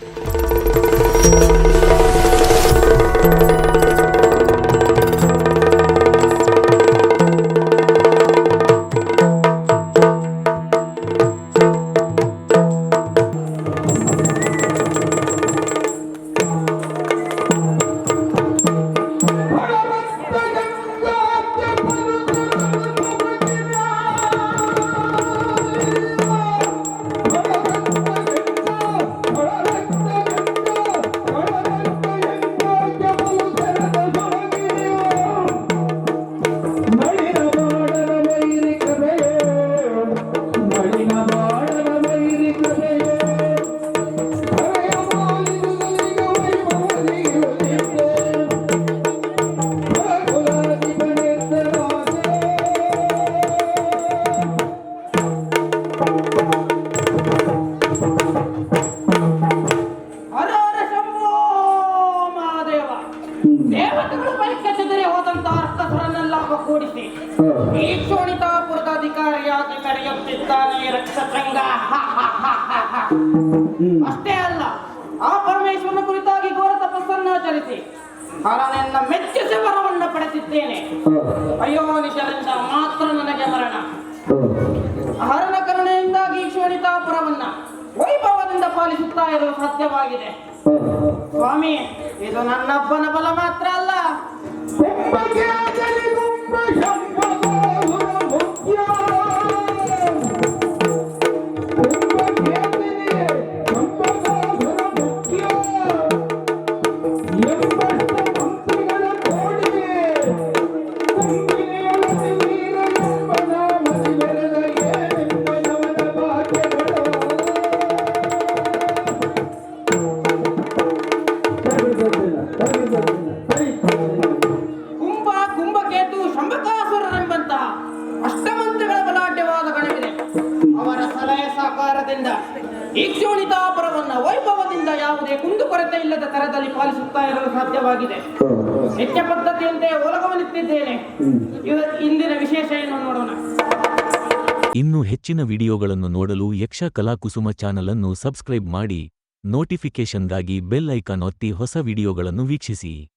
Música ಚದರಿ ಹೋದಂತ ಅರ್ಥಸುರನ್ನೆಲ್ಲ ಕೂಡಿಸಿ. ಈ ಶೋಣಿತಾಪುರದ ಅಧಿಕಾರಿಯಾಗಿ ಮೆರೆಯುತ್ತಿದ್ದಾನೆ ರಕ್ಷಸಂಗ ಅಷ್ಟೇ ಅಲ್ಲ ಆ ಪರಮೇಶ್ವರನ ಕುರಿತಾಗಿ ಘೋರ ತಪಸ್ಸನ್ನಾಚರಿಸಿ ಹರನೆನ್ನ ಮೆಚ್ಚಿಸಿ ವರವನ್ನು ಪಡೆದಿದ್ದೇನೆ. ಅಯ್ಯೋ ನಿಜರಿಂದ ಪಾಲಿಸುತ್ತಾ ಸತ್ಯವಾಗಿದೆ. ಸ್ವಾಮಿ ಇದು ನನ್ನಪ್ಪನ ಬಲ ಮಾತ್ರ ಅಲ್ಲ. Thank ಕುಂಭ ಕುಂಭ ಕುಂಭಕೇತು ಶಂಬಕಾಸುರರೆಂಬಂತಹ ಅಷ್ಟಮಂತ್ರಿಗಳ ಬಲಾಢ್ಯವಾದ ಗಣವಿದೆ. ಅವರ ಸಲಹೆ ಸಾಕಾರದಿಂದ ಈ ಕ್ಷೋಣಿತಾಪುರವನ್ನ ವೈಭವದಿಂದ ಯಾವುದೇ ಕುಂದುಕೊರತೆ ಇಲ್ಲದ ತರದಲ್ಲಿ ಪಾಲಿಸುತ್ತಾ ಇರಲು ಸಾಧ್ಯವಾಗಿದೆ. ನಿತ್ಯ ಪದ್ಧತಿಯಂತೆ ಒಲಗವನಿತ್ತಿದ್ದೇನೆ ಇವ- ಇಂದಿನ ವಿಶೇಷ ಏನು ನೋಡೋಣ? ಇನ್ನು ಹೆಚ್ಚಿನ ವಿಡಿಯೋಗಳನ್ನು ನೋಡಲು ಯಕ್ಷ ಕಲಾಕುಸುಮ ಚಾನಲ್ ಅನ್ನು ಸಬ್ಸ್ಕ್ರೈಬ್ ಮಾಡಿ. ನೋಟಿಫಿಕೇಶನ್ಗಾಗಿ ಬೆಲ್ ಐಕಾನ್ ಒತ್ತಿ ಹೊಸ ವಿಡಿಯೋಗಳನ್ನು ವೀಕ್ಷಿಸಿ.